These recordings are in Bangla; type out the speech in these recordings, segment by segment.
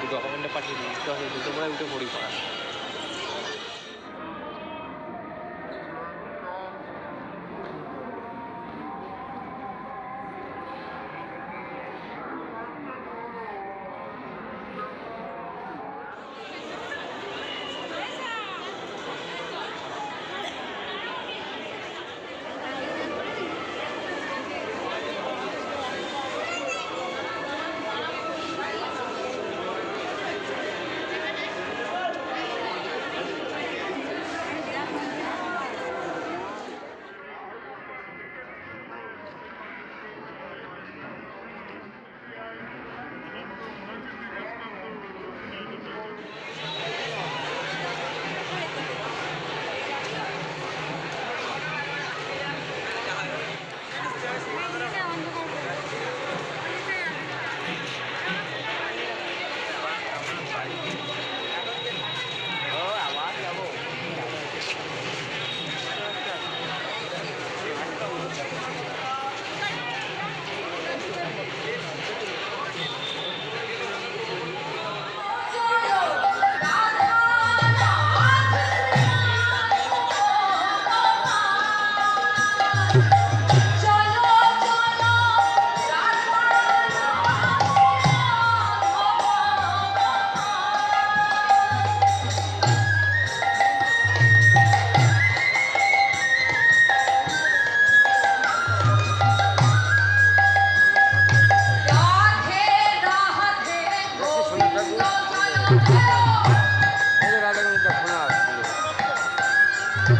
দুটো হবেন পাঠিয়ে দিই। দুটো পরে উঠে পড়ি পড়া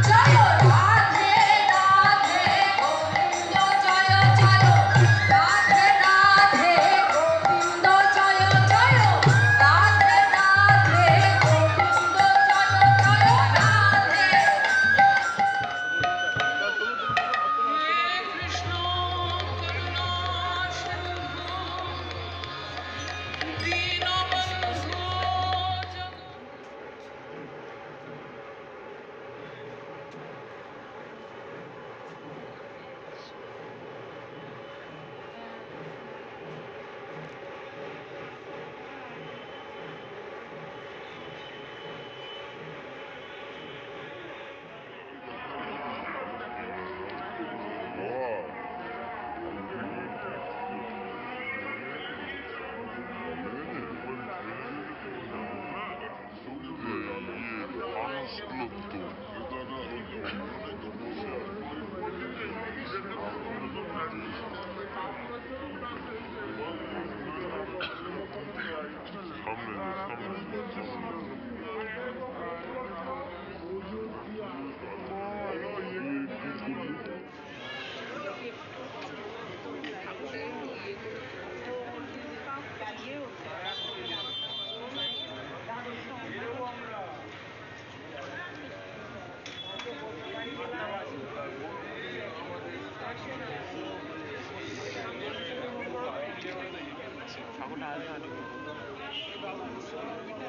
Chalo, Thank you.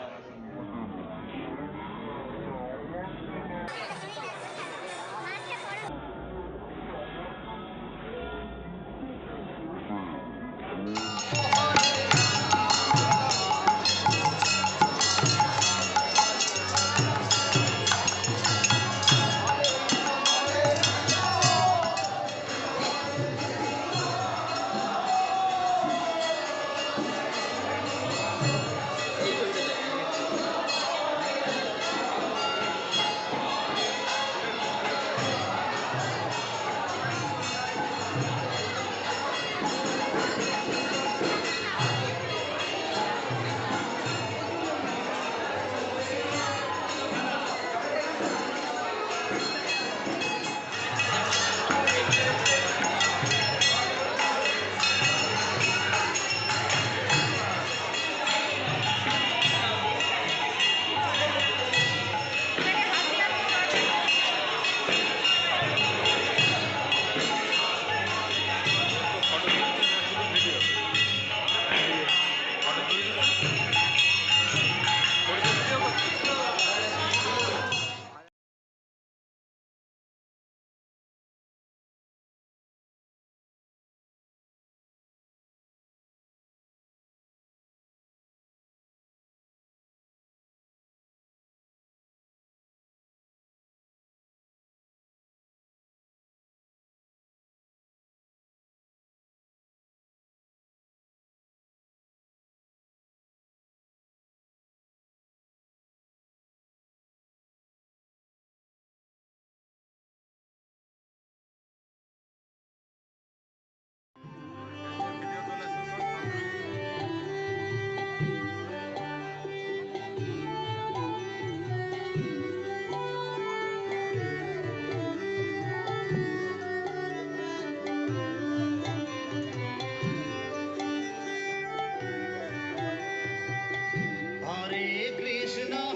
Krishna.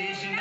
Krishna.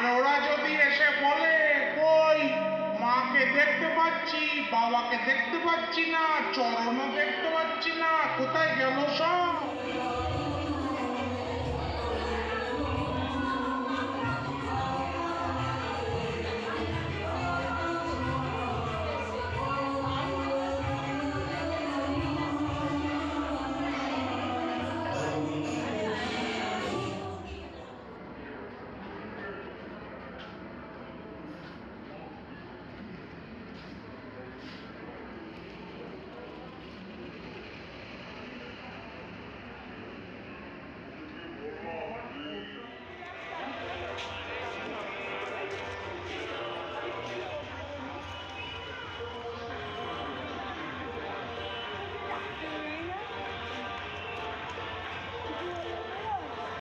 আর ওরা যদি এসে বলে, কই, মাকে দেখতে পাচ্ছি, বাবাকে দেখতে পাচ্ছি না, চরণও দেখতে পাচ্ছি না, কোথায় গেল সব?